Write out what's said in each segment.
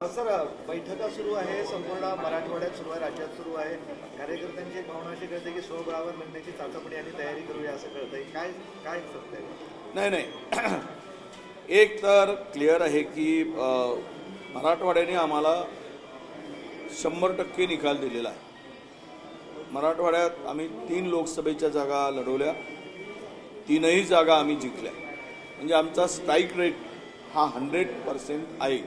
Sir बैठका सुरू आहे संपूर्ण मराठवाड्यात सुरू आहे राज्यात सुरू आहे. कार्यकर्त्यांची भावना अशी कळते की स्वबळावर लढण्याची चाचपणी आणि तयारी करूया असं कळतंय. काय काय सत्य आहे नाही नाही. एक तर क्लिअर आहे की मराठवाड्याने आम्हाला शंभर टक्के निकाल दिलेला आहे. मराठवाड्यात आम्ही तीन लोकसभेच्या जागा लढवल्या. तीनही जागा आम्ही जिंकल्या. म्हणजे आमचा स्ट्राईक रेट हा हंड्रेड पर्सेंट आहे.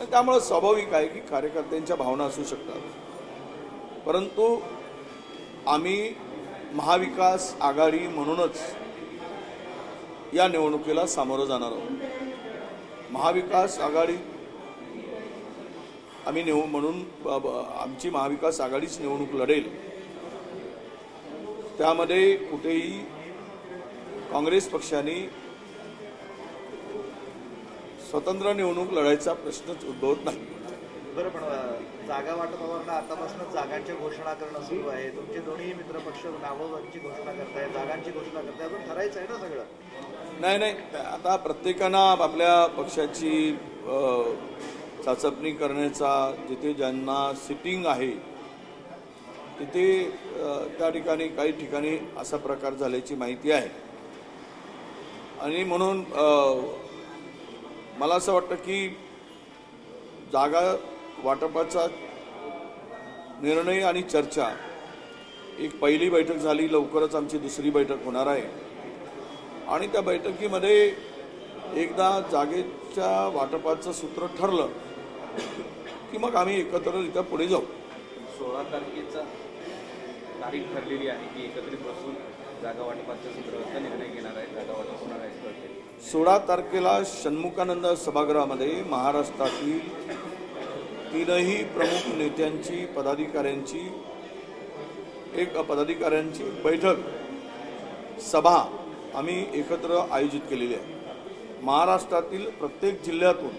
त्यामुळं स्वाभाविक आहे की कार्यकर्त्यांच्या भावना असू शकतात. परंतु आम्ही महाविकास आघाडी म्हणूनच या निवडणुकीला सामोरं जाणार आहोत. महाविकास आघाडी आम्ही निव म्हणून आमची महाविकास आघाडीच निवडणूक लढेल. त्यामध्ये कुठेही काँग्रेस पक्षाने स्वतंत्र निवडणूक लढायचा प्रश्नच उद्भवत नाही. बरं पण जागा वाटपावरनं आतापासूनच जागांच्या घोषणा करणं सुरू आहे. तुमचे दोन्ही मित्रपक्ष नावांची घोषणा करताय जागांची घोषणा करताय अजून ठरायचं आहे ना सगळं? नाही नाही. आता प्रत्येकानं आपल्या पक्षाची चाचपणी करण्याचा जिथे ज्यांना सिटिंग आहे तिथे त्या ठिकाणी काही ठिकाणी असा प्रकार झाल्याची माहिती आहे. आणि म्हणून मला असं वाटतं की जागा वाटपाचा निर्णय आणि चर्चा एक पहिली बैठक झाली लवकरच आमची दुसरी बैठक होणार आहे. आणि त्या बैठकीमध्ये एकदा जागेच्या वाटपाचं सूत्र ठरलं की मग आम्ही एकत्ररित्या पुढे जाऊ. सोळा तारखेचा तारीख ठरलेली आहे की एकत्रित बसून जागा वाटपाच्या सूत्राचा निर्णय घेणार आहे जागा वाटप होणार आहे सोळा तारखेला षण्मुखानंद सभागृहामध्ये महाराष्ट्रातील तीनही प्रमुख नेत्यांची पदाधिकाऱ्यांची एक पदाधिकाऱ्यांची बैठक सभा आम्ही एकत्र आयोजित केलेली आहे. महाराष्ट्रातील प्रत्येक जिल्ह्यातून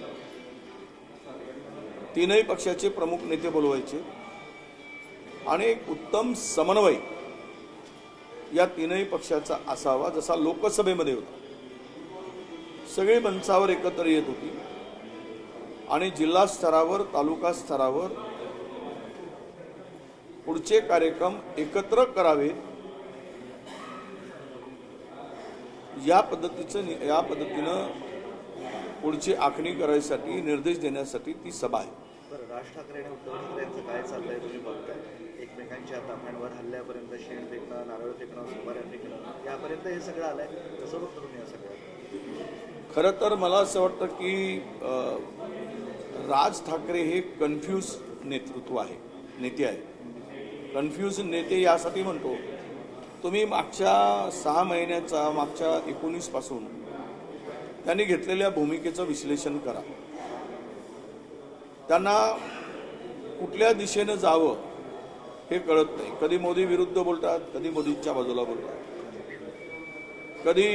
तीनही पक्षाचे प्रमुख नेते बोलवायचे आणि एक उत्तम समन्वय या तीनही पक्षाचा असावा जसा लोकसभेमध्ये होता. सगळी मंचावर एकत्र येत होती. आणि जिल्हा स्तरावर तालुका स्तरावर पुढचे कार्यक्रम एकत्र करावेत या पद्धतीचं नि- या पद्धतीनं पुढची आखणी करायसाठी निर्देश देण्यासाठी ती सभा आहे. राज ठाकरे आणि उद्धव ठाकरे यांचं काय चाललंय तुम्ही बघताय? एकमेकांच्या ताफ्यांवर हल्ल्यापर्यंत शेण फेकणं नारळ फेकणं सुपाऱ्या फेकणं यापर्यंत हे सगळं आलंय. कसं बघतो तुम्ही या सगळं खरं तर मला असं वाटतं की राज ठाकरे हे कन्फ्यूज नेतृत्व आहे नेते आहे कन्फ्यूज नेते यासाठी म्हणतो तुम्ही मागच्या सहा महिन्याचा मागच्या एकोणीसपासून त्यांनी घेतलेल्या भूमिकेचं विश्लेषण करा. त्यांना कुठल्या दिशेनं जावं हे कळत नाही. कधी मोदी विरुद्ध बोलतात कधी मोदींच्या बाजूला बोलतात. कधी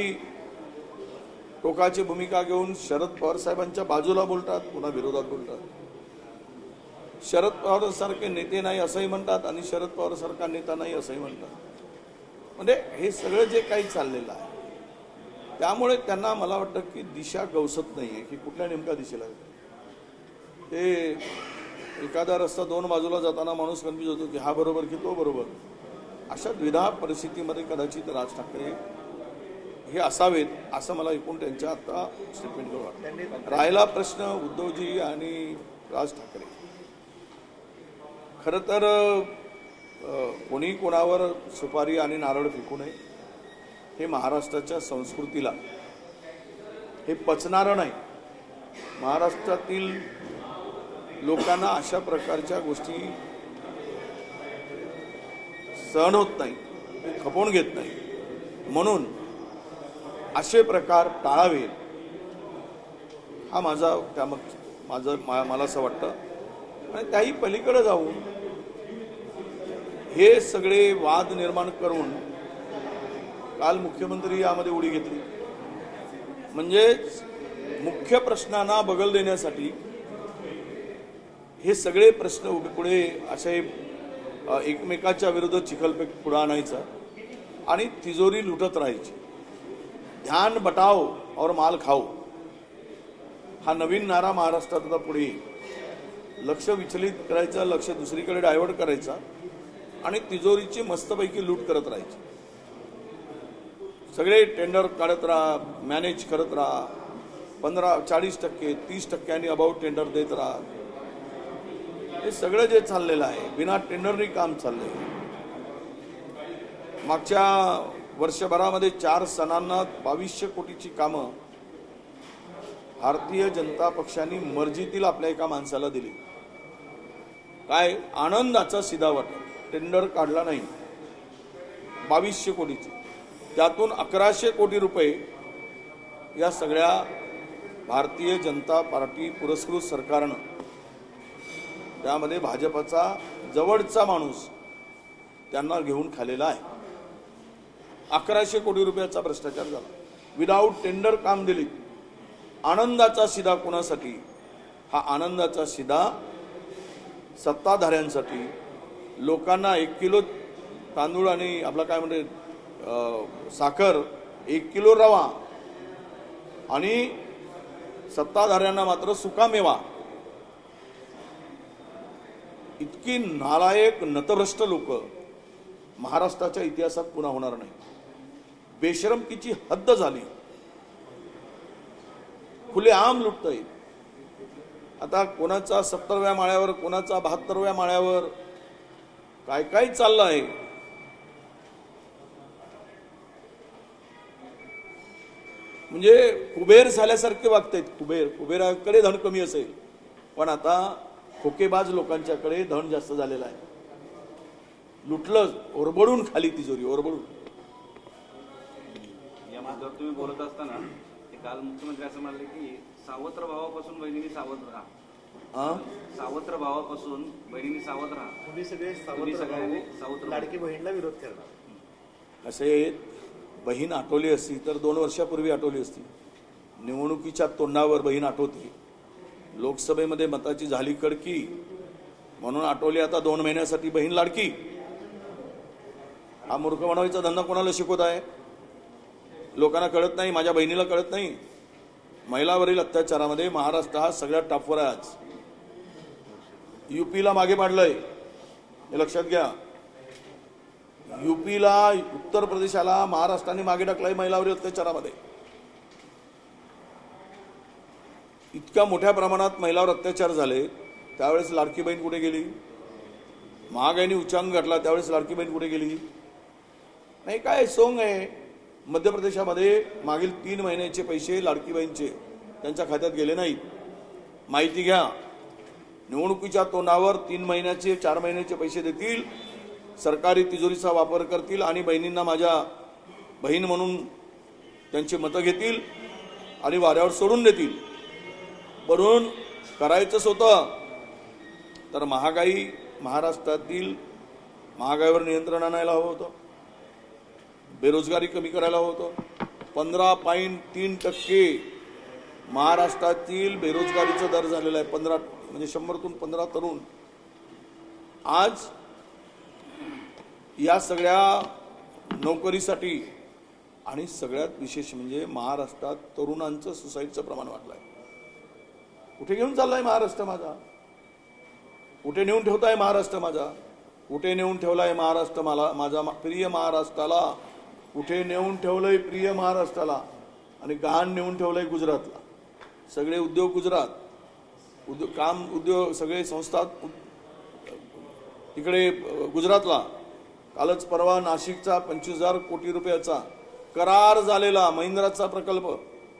टोकाची भूमिका घेऊन शरद पवार साहेबांच्या बाजूला बोलतात पुन्हा विरोधात बोलतात. शरद पवार सारखे नेते नाही असंही म्हणतात आणि शरद पवार सारखा नेता नाही असंही म्हणतात. म्हणजे हे सगळं जे काही चाललेलं आहे त्यामुळे त्यांना मला वाटतं की दिशा गवसत नाही आहे की कुठल्या नेमक्या दिशेला ते एखादा रस्ता दोन बाजूला जाताना माणूस कन्फ्यूज होतो की हा बरोबर की तो बरोबर. अशा द्विधा परिस्थितीमध्ये कदाचित राज ठाकरे हे असावेत असं मला एकूण त्यांच्या आता स्टेटमेंटवर वाटतं. राहिला प्रश्न उद्धवजी आणि राज ठाकरे. खरं तर कोणी कोणावर सुपारी आणि नारळ फेकू नये हे महाराष्ट्राच्या संस्कृतीला हे पचणारं नाही. महाराष्ट्रातील लोकांना अशा प्रकारच्या गोष्टी सहन होत नाही खपवून घेत नाही म्हणून असे प्रकार टाळावे हा माझा त्या माझं मा- मला असं वाटतं. आणि त्याही पलीकडे जाऊन हे सगळे वाद निर्माण करून काल मुख्यमंत्री यामध्ये उडी घेतली. म्हणजेच मुख्य प्रश्नांना बगल देण्यासाठी हे सगळे प्रश्न उभे पुढे असे एकमेकाच्या विरुद्ध चिखलपेक पुढे आणायचा आणि तिजोरी लुटत राहायची. ध्यान बटाव और माल खाओ। हा नवीन नारा महाराष्ट्रात आता पुढे येईल. लक्ष विचलित करायचं लक्ष दुसरीकडे डायव्हर्ट करायचा आणि तिजोरीची मस्तपैकी लूट करत राहायची. सगळे टेंडर काढत राहा मॅनेज करत राहा. पंधरा चाळीस टक्के तीस टक्क्यांनी अबाउट टेंडर देत राहा. हे सगळं जे चाललेलं आहे बिना टेंडरनी काम चाललंय. मागच्या वर्षभरामध्ये चार सणांना बावीसशे कोटीची कामं भारतीय जनता पक्षाने मर्जीतील आपल्या एका माणसाला दिली. काय आनंदाचा सिधा वाटत टेंडर काढला नाही. बावीसशे कोटीची. त्यातून अकराशे कोटी रुपये या सगळ्या भारतीय जनता पार्टी पुरस्कृत सरकारनं त्यामध्ये भाजपचा जवळचा माणूस त्यांना घेऊन खालेला आहे. अकराशे कोटी रुपयाचा भ्रष्टाचार झाला. विदाऊट टेंडर काम दिली. आनंदाचा शिदा कोणासाठी? हा आनंदाचा शिदा सत्ताधाऱ्यांसाठी. लोकांना एक किलो तांदूळ आणि आपला काय म्हणते साखर एक किलो रवा आणि सत्ताधाऱ्यांना मात्र सुकामेवा. इतकी नालायक नतभ्रष्ट लोक महाराष्ट्राच्या इतिहासात पुन्हा होणार नाही बेशरमकीची हद्द झाली. खुले आम लुटता येईल आता कोणाचा सत्तरव्या माळ्यावर कोणाचा बहात्तरव्या माळ्यावर काय काय चाललं आहे म्हणजे कुबेर झाल्यासारखे वागतायत कुबेर. कुबेराकडे धन कमी असेल. पण आता खोकेबाज लोकांच्याकडे धन जास्त झालेलं आहे. लुटलं ओरबडून खाली तिजोरी ओरबडून. तुम्ही बोलत असताना ते काल मुख्यमंत्री असं म्हणाले की सावत्र भावापासून बहिणींनी सावध राहा. सावत्र भावापासून बहिणींनी सावध राहा. तुम्ही सगळे तुम्ही सावत्र सगळ्यांनी राहू. सावत्र लाडकी बहीणला विरोध करणार असे बहीण आठवली असती तर दोन वर्षापूर्वी आठवली असती. निवडणुकीच्या तोंडावर बहीण आठवते लोकसभेमध्ये मताची झाली कडकी. म्हणून आठवली आता दोन महिन्यासाठी बहीण लाडकी. हा मूर्ख बनवायचा धंदा कोणाला शिकवत आहे? लोकांना कळत नाही माझ्या बहिणीला कळत नाही. महिलावरील अत्याचारामध्ये महाराष्ट्र हा सगळ्यात टॉपवर आहे आज. युपीला मागे पाडलंय. हे लक्षात घ्या. युपीला उत्तर प्रदेशाला महाराष्ट्राने मागे टाकलंय महिलावरील अत्याचारामध्ये. इतक्या मोठ्या प्रमाणात महिलावर अत्याचार झाले. त्यावेळेस लाडकी बहीण कुठे गेली? महागाईने उच्चांग घातला त्यावेळेस लाडकी बहीण कुठे गेली? नाही काय सोंग आहे. मध्य प्रदेशामध्ये मागील तीन महिन्याचे पैसे लाडकीबाईंचे त्यांच्या खात्यात गेले नाहीत. माहिती घ्या. निवडणुकीच्या तोंडावर तीन महिन्याचे चार महिन्याचे पैसे देतील सरकारी तिजोरीचा वापर करतील आणि बहिणींना माझ्या बहीण म्हणून त्यांची मतं घेतील आणि वाऱ्यावर सोडून देतील. म्हणून करायचंच होतं तर महागाई महाराष्ट्रातील महागाईवर नियंत्रण आणायला हवं होतं. बेरोजगारी कमी करायला होतं. पंधरा पॉईंट तीन टक्के महाराष्ट्रातील बेरोजगारीचा दर झालेला आहे. पंधरा म्हणजे शंभरतून पंधरा तरुण. आज या सगळ्या नोकरीसाठी आणि सगळ्यात विशेष म्हणजे महाराष्ट्रात तरुणांचं सुसाईडचं प्रमाण वाढलं आहे कुठे घेऊन चाललाय महाराष्ट्र माझा? कुठे नेऊन ठेवताय महाराष्ट्र माझा? कुठे नेऊन ठेवलाय महाराष्ट्र मला माझा प्रिय महाराष्ट्राला? कुठे नेऊन ठेवलंय प्रिय महाराष्ट्राला आणि गहाण नेऊन ठेवलंय गुजरातला. सगळे उद्योग गुजरात उद्योग काम उद्योग सगळे संस्था उ- तिकडे गुजरातला. कालच परवा नाशिकचा पंचवीस हजार कोटी रुपयाचा करार झालेला महिंद्राचा प्रकल्प.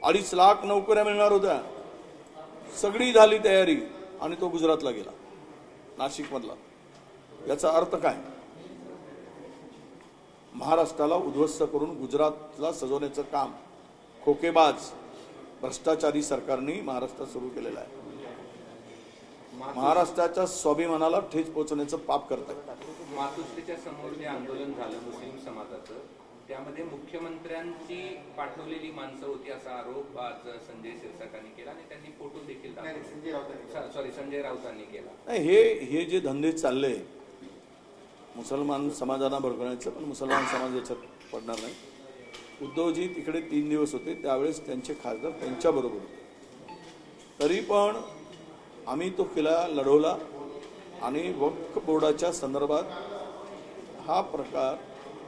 अडीच लाख नोकऱ्या मिळणार होत्या. सगळी झाली तयारी आणि तो गुजरातला गेला नाशिकमधला. याचा अर्थ काय? महाराष्ट्राला उद्ध्वस्त करून गुजरातला सजवण्याचं काम खोकेबाज भ्रष्टाचारी सरकारने महाराष्ट्रात सुरू केलेलं आहे. महाराष्ट्राच्या स्वाभिमानाला ठेच पोहोचवण्याचं पाप करत आहे मातोश्रीच्या समोर जे आंदोलन झालं मुस्लिम समाजाचं त्यामध्ये मुख्यमंत्र्यांची पाठवलेली माणसं होती असा आरोप आज संजय शिरसाटांनी केला आणि त्यांनी फोटो देखील दाखवले. सॉरी संजय राऊतांनी केला. हे हे जे धंदे चालले मुसलमान समाजाला भडकवण्याचं पण मुसलमान समाज याच्यात पडणार नाही. उद्धवजी तिकडे तीन दिवस होते त्यावेळेस त्यांचे खासदार त्यांच्याबरोबर होते. तरी पण आम्ही तो किल्ला लढवला आणि वक्फ बोर्डाच्या संदर्भात हा प्रकार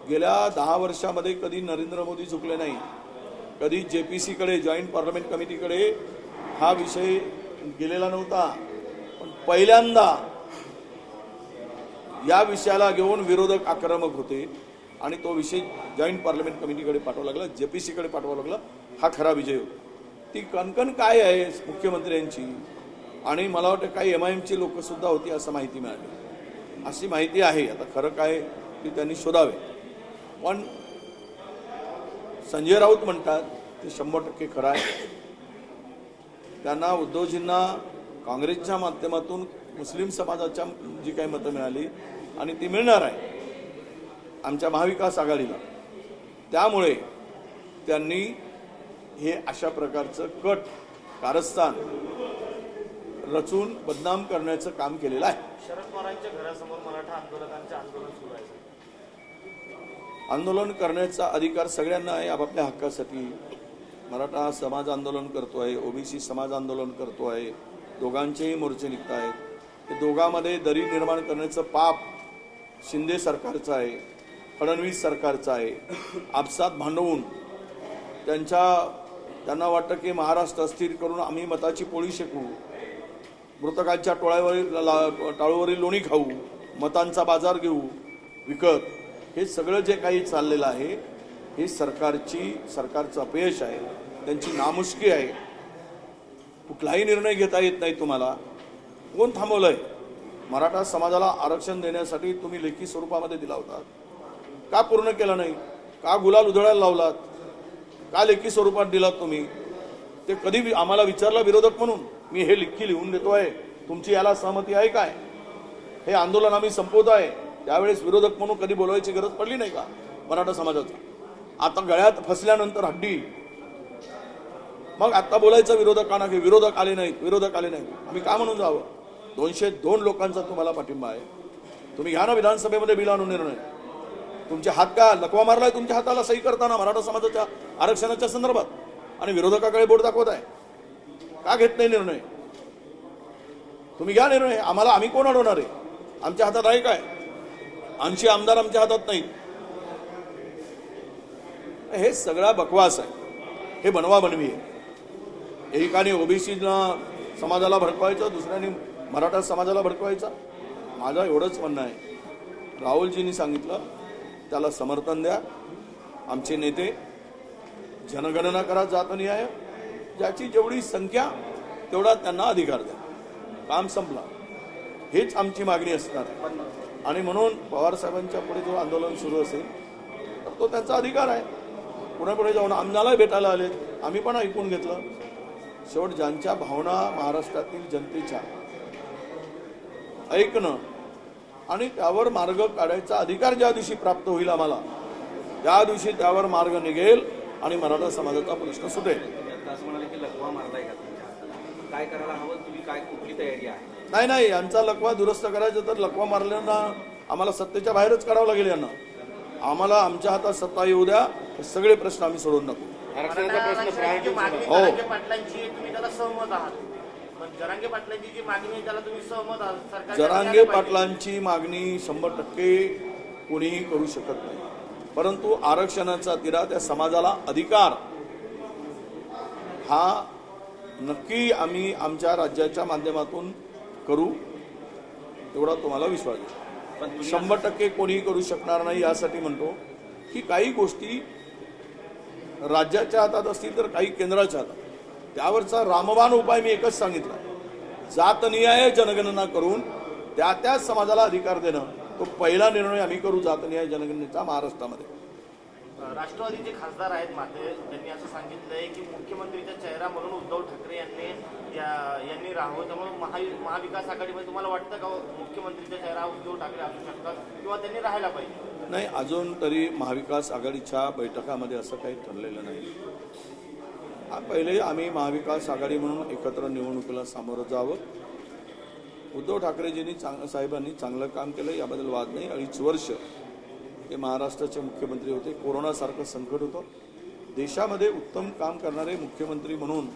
गेल्या दहा वर्षामध्ये कधी नरेंद्र मोदी झुकले नाही कधी जे पी सीकडे जॉईंट पार्लमेंट कमिटीकडे हा विषय गेलेला नव्हता. पण पहिल्यांदा या विषयाला घेऊन विरोधक आक्रमक होते आणि तो विषय जॉईंट पार्लमेंट कमिटीकडे पाठवावा लागला जे पी सीकडे पाठवावा लागला. हा खरा विजय होता. ती कणकण काय आहे मुख्यमंत्र्यांची? आणि मला वाटतं काही एम आय एमची लोकंसुद्धा होती असं माहिती मिळाली. अशी माहिती आहे. आता खरं काय ते त्यांनी शोधावे. पण संजय राऊत म्हणतात ते शंभर टक्के खरं आहे. त्यांना उद्धवजींना काँग्रेसच्या माध्यमातून मुस्लिम समाजाच्या जी काही मतं मिळाली आणि ती मिळणार आहे आमच्या महाविकास आघाडीला. त्यामुळे त्यांनी हे अशा प्रकारचं कट कारस्थान रचून बदनाम करण्याचं काम केलेलं आहे. शरद पवारांच्या घरासमोर मराठा आंदोलकांचे आंदोलन सुरू आहे आंदोलन करण्याचा अधिकार सगळ्यांना आहे आपापल्या हक्कासाठी. मराठा समाज आंदोलन करतो आहे ओबीसी समाज आंदोलन करतो आहे दोघांचेही मोर्चे निघत आहेत ते दोघांमध्ये दरी निर्माण करण्याचं पाप शिंदे सरकारचं आहे फडणवीस सरकारचं आहे. आपसात भांडवून त्यांच्या त्यांना वाटतं की महाराष्ट्र अस्थिर करून आम्ही मताची पोळी शेकू मृतकांच्या टोळ्यावरील ला- टाळूवरील लोणी खाऊ मतांचा बाजार घेऊ विकत हे सगळं जे काही चाललेलं आहे हे सरकारची सरकारचं अपयश आहे त्यांची नामुष्की आहे. कुठलाही निर्णय घेता येत नाही तुम्हाला. कोण थांबवलंय? मराठा समाजाला आरक्षण देण्यासाठी तुम्ही लेखी स्वरूपामध्ये दिला होता. का पूर्ण केलं नाही? का गुलाल उधळायला लावलात? का लेखी स्वरूपात दिलात तुम्ही? ते कधी वि- आम्हाला विचारलं विरोधक म्हणून. मी हे लिखी लिहून देतो आहे. तुमची याला सहमती आहे काय? हे आंदोलन आम्ही संपवत आहे. त्यावेळेस विरोधक म्हणून कधी बोलवायची गरज पडली नाही का? मराठा समाजाचा. आता गळ्यात फसल्यानंतर हड्डी. मग आता बोलायचं विरोधकांना की विरोधक आले नाहीत विरोधक आले नाहीत. आम्ही का म्हणून जावं? दोनशे दोन लोकांचा तुम्हाला पाठिंबा आहे. तुम्ही घ्या ना विधानसभेमध्ये बिल आणून निर्णय. तुमचे हात का लकवा मारलाय तुमच्या हाताला सही करताना मराठा समाजाच्या आरक्षणाच्या संदर्भात? आणि विरोधकाकडे बोट दाखवत आहे. का घेत नाही निर्णय? तुम्ही घ्या निर्णय. आम्हाला आम्ही कोण अडवणार आहे? आमच्या हातात आहे काय? ऐंशी आमदार आमच्या हातात नाहीत. हे सगळा बकवास आहे. हे बनवा बनवी आहे. एकाने ओबीसीला समाजाला भडकवायचं दुसऱ्याने मराठा समाजाला भडकवायचा? माझं एवढंच म्हणणं आहे. राहुलजींनी सांगितलं त्याला समर्थन द्या. आमचे नेते जनगणना करा जातो नाही आहे ज्याची जेवढी संख्या तेवढा त्यांना अधिकार द्या. काम संपला. हेच आमची मागणी असणार. आणि म्हणून पवार साहेबांच्या पुढे जो आंदोलन सुरू असेल तर तो त्यांचा अधिकार आहे. पुण्यापुढे जाऊन आम्हाला भेटायला आले आम्ही पण ऐकून घेतलं. शेवट ज्यांच्या भावना महाराष्ट्रातील जनतेच्या ऐकणं आणि त्यावर मार्ग काढायचा अधिकार ज्या दिवशी प्राप्त होईल आम्हाला त्या दिवशी त्यावर मार्ग निघेल आणि मराठा समाजाचा प्रश्न सुटेल. आता असं म्हणाले की लकवा मारलाय का तुमच्या हाताला काय करायला हवं तुम्ही काय कुठली तयारी आहे नाही नाही यांचा लकवा दुरुस्त करायचा तर लकवा मारल्यांना आम्हाला सत्तेच्या बाहेरच काढावं लागेल यांना. आम्हाला आमच्या हातात सत्ता येऊ द्या हे सगळे प्रश्न आम्ही सोडून नको हो. जरांगे पाटलांची जी मागणी आहे त्याला तुम्ही सहमत आहात? सरकार जरांगे पाटलांची मागणी शंभर टक्के कोणीही करू शकत नाही. परंतु आरक्षणाचा तिरा त्या समाजाला अधिकार हा नक्की आम्ही आमच्या राज्याच्या माध्यमातून करू एवढा तुम्हाला विश्वास आहे. पण शंभर टक्के कोणीही करू शकणार नाही यासाठी म्हणतो की काही गोष्टी राज्याच्या हातात असतील तर काही केंद्राच्या हातात. त्यावरचा रामबाण उपाय मी एकच सांगितला. जातनिहाय जनगणना करून त्या त्या समाजाला अधिकार देणं तो पहिला निर्णय आम्ही करू जातनिहाय जनगणनेचा महाराष्ट्रामध्ये. राष्ट्रवादीचे खासदार आहेत माते त्यांनी असं सांगितलंय की मुख्यमंत्रीचा चेहरा म्हणून उद्धव ठाकरे यांनी या- यांनी राहावं. त्यामुळे महा- महाविकास आघाडीमध्ये तुम्हाला वाटतं का मुख्यमंत्रीचा चेहरा उद्धव ठाकरे असू शकतात किंवा त्यांनी राहायला पाहिजे? नाही अजून तरी महाविकास आघाडीच्या बैठकामध्ये असं काही ठरलेलं नाही. हा पहिले आम्ही महाविकास आघाडी म्हणून एकत्र निवडणुकीला सामोरं जावं. उद्धव ठाकरेजींनी चांग साहेबांनी चांगलं काम केलं याबद्दल वाद नाही. अडीच वर्ष ते महाराष्ट्राचे मुख्यमंत्री होते. कोरोनासारखं संकट होतं. देशामध्ये उत्तम काम करणारे मुख्यमंत्री म्हणून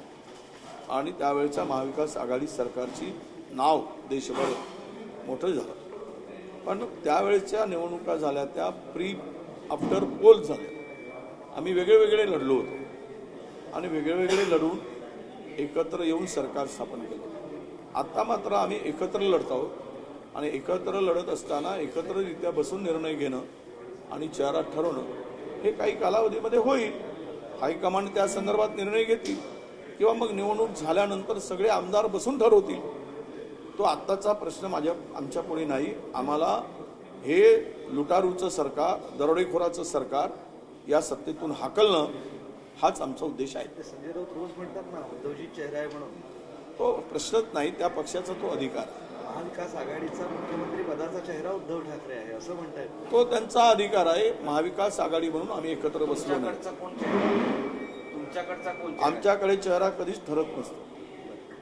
आणि त्यावेळच्या महाविकास आघाडी सरकारची नाव देशभर मोठं झालं. पण त्यावेळेच्या निवडणुका झाल्या त्या प्री आफ्टर पोल झाल्या. आम्ही वेगळे वेगळे लढलो होतो. आणि वेगळेवेगळे लढून एकत्र येऊन सरकार स्थापन केलं. आत्ता मात्र आम्ही एकत्र लढत आहोत आणि एकत्र लढत असताना एकत्ररित्या बसून निर्णय घेणं आणि चेहरा ठरवणं हे काही कालावधीमध्ये होईल. हायकमांड त्या संदर्भात निर्णय घेतील किंवा मग निवडणूक झाल्यानंतर सगळे आमदार बसून ठरवतील. तो आत्ताचा प्रश्न माझ्या आमच्या पुढे नाही. आम्हाला हे लुटारूचं सरकार दरोडेखोराचं सरकार या सत्तेतून हाकलणं हाच आमचा उद्देश आहे. ते संजय राऊत रोज म्हणतात ना उद्धवजी चेहरा आहे म्हणून. तो प्रश्नच नाही त्या पक्षाचा तो अधिकार. महाविकास आघाडीचा मुख्यमंत्री पदाचा चेहरा उद्धव ठाकरे आहे असं म्हणतायत. तो त्यांचा अधिकार आहे महाविकास आघाडी म्हणून आम्ही एकत्र बसलो नाही. तुमच्याकडचा कोण? आमच्याकडे चेहरा कधीच ठरत नसतो.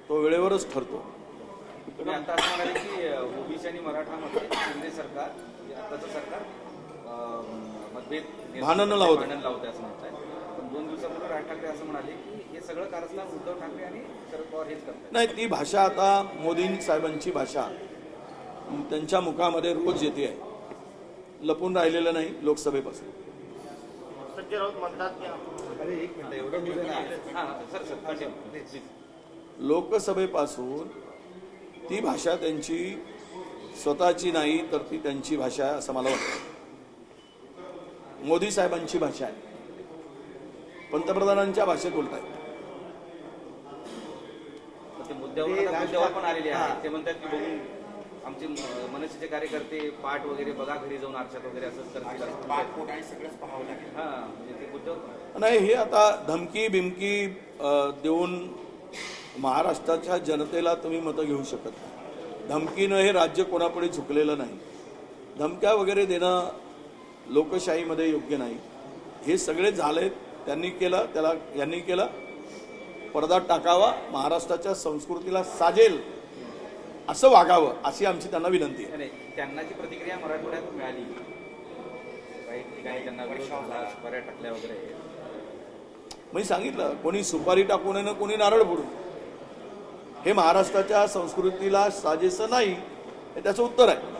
तो वेळेवरच ठरतो. तुम्ही आता असं म्हणाले की ओबीसी आणि मराठामध्ये केंद्र सरकार आताचं सरकार मतभेद भांडणं लावतंय. भांडण लावतंय असं म्हणताय. दोन दिवसापूर्वी राज ठाकरे असं म्हणाले की हे सगळं कारस्थान उद्धव ठाकरे आणि शरद पवार हेच करतात. नाही ती भाषा आता मोदी साहेबांची भाषा. त्यांच्या मुखामध्ये रोज येते. आहे लपून राहिलेलं नाही लोकसभेपासून. संजय राऊत म्हणतात की अरे एक मिनिट एवढं बोलू ना हां सर सर लोकसभेपासून ती भाषा त्यांची स्वतःची नाही तर ती त्यांची भाषा आहे असं मला वाटतं. मोदी साहेबांची भाषा आहे. पंतप्रधानांच्या भाषेत बोलतायत. तर ते मुद्द्यावर ते आता राज मुद्द्यावर पण आलेले हां. आहेत ते म्हणतात की बघून आमचे मनसेचे कार्यकर्ते पाठ वगैरे बघा घरी जाऊन आरशात वगैरे असं हां म्हणजे नाही हे आता धमकी बिमकी देऊन महाराष्ट्राच्या जनतेला तुम्ही मतं घेऊ शकत नाही. धमकीनं हे राज्य कोणापुढे झुकलेलं नाही. धमक्या वगैरे देणं लोकशाहीमध्ये योग्य नाही. हे सगळे झाले त्यांनी केलं त्याला यांनी केलं. पडदा टाकावा महाराष्ट्राच्या संस्कृतीला साजेल असं वागावं अशी आमची त्यांना विनंती आहे. त्यांना जी प्रतिक्रिया मराठवाड्यात मिळाली काही ठिकाणी त्यांना विरोध झाला सुपाऱ्या टाकल्या वगैरे. मी सांगितलं कोणी सुपारी टाकू नये ना कोणी नारळ फोडू नये. हे महाराष्ट्राच्या संस्कृतीला साजेसं नाही हे त्याचं उत्तर आहे.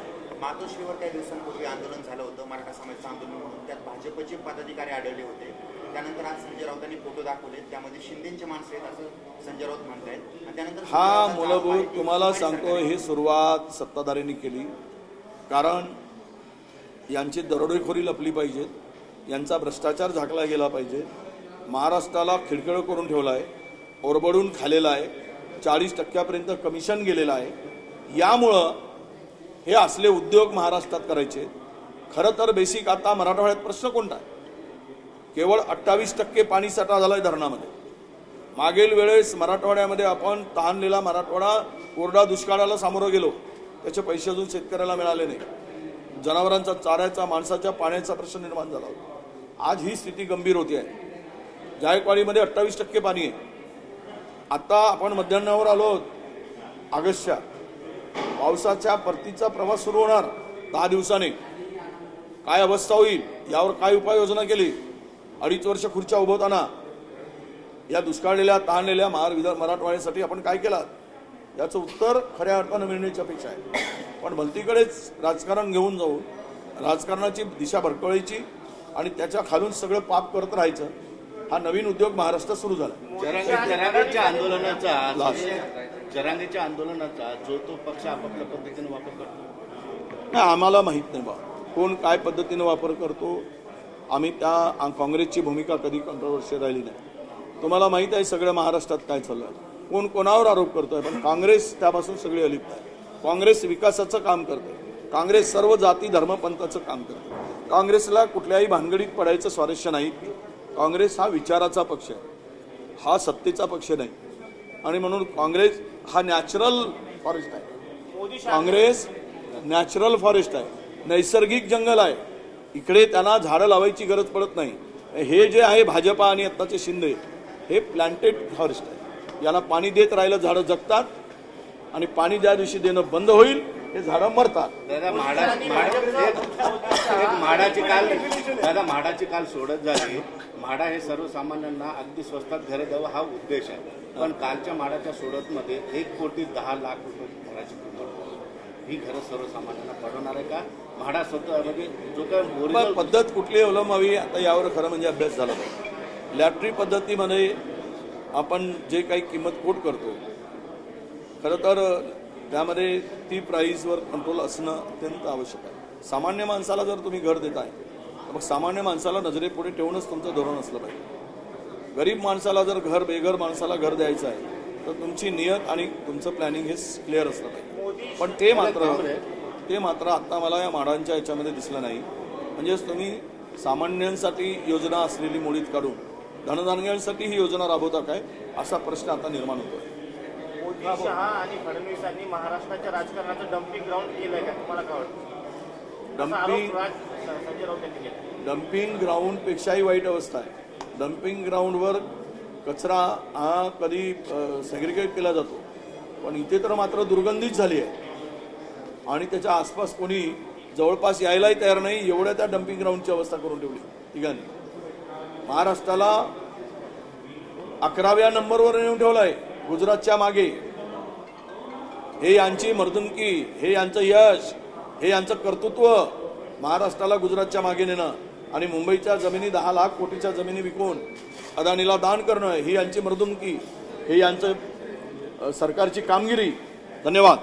मातोश्रीवर काही दिवसांपूर्वी आंदोलन झालं होतं मराठा समाजाचं आंदोलन म्हणून. त्यात भाजपचे पदाधिकारी आढळले होते. त्यानंतर आज संजय राऊतांनी फोटो दाखवले. त्यामध्ये शिंदेचे माणसं आहेत असं संजय राऊत म्हणतायत. आणि त्यानंतर हा मूलभूत तुम्हाला सांगतो. ही सुरुवात सत्ताधाऱ्यांनी केली. कारण यांची दरोडेखोरी लपली पाहिजे. यांचा भ्रष्टाचार झाकला गेला पाहिजे. महाराष्ट्राला खिळखिळ करून ठेवला आहे ओरबडून खालेला आहे चाळीस टक्क्यापर्यंत कमिशन गेलेलं आहे. यामुळं हे असले उद्योग महाराष्ट्रात करायचे खरं तर बेसिक आता मराठवाड्यात प्रश्न कोणता आहे? केवळ अठ्ठावीस टक्के पाणी साठा आहे धरणामध्ये. मागील वेळेस मराठवाड्यामध्ये आपण तहानलेला मराठवाडा कोरडा दुष्काळाला सामोरं गेलो. त्याचे पैसे अजून शेतकऱ्याला मिळाले नाही. जनावरांचा चाऱ्याचा माणसाच्या पाण्याचा प्रश्न निर्माण झाला होता. आज ही स्थिती गंभीर होती आहे. जायकवाडीमध्ये अठ्ठावीस टक्के पाणी आहे. आता आपण मध्यान्हावर आलो आहोत. ऑगस्टच्या. पावसाच्या परतीचा प्रवास सुरू होणार. दहा दिवसाने. काय अवस्था होईल? यावर काय उपाययोजना केली? अडीच वर्ष खुर्च्या उभवताना. या दुष्काळलेल्या ताणलेल्या महार विधान मराठवाड्यासाठी आपण काय केलं याचं उत्तर खऱ्या अर्थानं मिळण्याची अपेक्षा आहे. पण भलतीकडेच राजकारण घेऊन जाऊन राजकारणाची दिशा भरकळायची आणि त्याच्या खालून सगळं पाप करत राहायचं हा नवीन उद्योग महाराष्ट्रात सुरू झाला. आंदोलनाचा. जरांगेच्या आंदोलनाचा जो तो पक्ष आपापल्या पद्धतीने वापर करतो? नाही आम्हाला माहीत नाही बा. कोण काय पद्धतीनं वापर करतो आम्ही त्या काँग्रेसची भूमिका कधी कंट्रोवर्सी राहिली नाही. तुम्हाला माहीत आहे सगळं महाराष्ट्रात काय चालू आहे कोण कोणावर आरोप करतोय पण काँग्रेस त्यापासून सगळी अलिप्त आहे. काँग्रेस विकासाचं काम करते काँग्रेस सर्व जाती धर्मपंथाचं काम करते काँग्रेसला कुठल्याही भानगडीत पडायचं स्वारस्य नाही. काँग्रेस हा विचाराचा पक्ष आहे. हा सत्तेचा पक्ष नाही. आणि म्हणून काँग्रेस हा नॅचरल फॉरेस्ट आहे. काँग्रेस नॅचरल फॉरेस्ट आहे. नैसर्गिक जंगल आहे. इकडे त्यांना झाडं लावायची गरज पडत नाही. हे जे आहे भाजपा आणि आत्ताचे शिंदे हे प्लांटेड फॉरेस्ट आहे. याला पाणी देत राहिलं झाडं जगतात आणि पाणी ज्या दिवशी देणं बंद होईल हे झाडं मरतात. दादा म्हाडा म्हाडाची काल दादा म्हाडाची काल सोडत झाली. म्हाडा हे सर्वसामान्यांना अगदी स्वस्तात घरे द्यावं हा उद्देश आहे. पण कालच्या म्हाडाच्या सोडतमध्ये एक कोटी दहा लाख रुपये घराची किंमत. ही घरं सर्वसामान्यांना पडवणार आहे का? म्हाडा स्वतः म्हणजे जो काय पद्धत कुठली अवलंबावी आता यावर खरं म्हणजे अभ्यास झाला पाहिजे. लॅटरी पद्धतीमध्ये आपण जे काही किंमत कोट करतो खरं तर त्यामध्ये ती प्राईजवर कंट्रोल असणं अत्यंत आवश्यक आहे. सामान्य माणसाला जर तुम्ही घर देताय तर मग सामान्य माणसाला नजरेपुढे ठेवूनच तुमचं धोरण असलं पाहिजे. गरीब माणसाला जर घर बेघर माणसाला घर द्यायचं आहे तर तुमची नियत आणि तुमचं प्लॅनिंग हे क्लिअर असलं पाहिजे. पण ते मात्र ते मात्र आता मला या माडांच्या याच्यामध्ये दिसलं नाही. म्हणजेच तुम्ही सामान्यांसाठी योजना असलेली मोडीत काढून धनधान्यांसाठी ही योजना राबवता काय असा प्रश्न आता निर्माण होतोय. शहा आणि फडणवीसांनी महाराष्ट्राच्या राजकारणाचं डम्पिंग ग्राउंड केलंय का? तुम्हाला काय वाटतं? डम्पिंग संजय राऊत यांनी केला डम्पिंग ग्राउंडपेक्षाही वाईट अवस्था आहे. डम्पिंग ग्राउंडवर कचरा हा कधी सेग्रिगेट केला जातो. पण इथे तर मात्र दुर्गंधीच झाली आहे. आणि त्याच्या आसपास कोणी जवळपास यायलाही तयार नाही एवढ्या त्या डम्पिंग ग्राउंडची अवस्था करून ठेवली. तिघांनी. महाराष्ट्राला अकराव्या नंबरवर नेऊन ठेवलाय. गुजरातच्या मागे. हे यांची मर्दुमकी हे यांचं यश हे यांचं कर्तृत्व महाराष्ट्राला गुजरातच्या मागे नेणं आणि मुंबईच्या जमिनी दहा लाख कोटीच्या जमिनी विकून अदानीला दान करणं ही यांची मर्दुमकी हे यांचं सरकारची कामगिरी. धन्यवाद.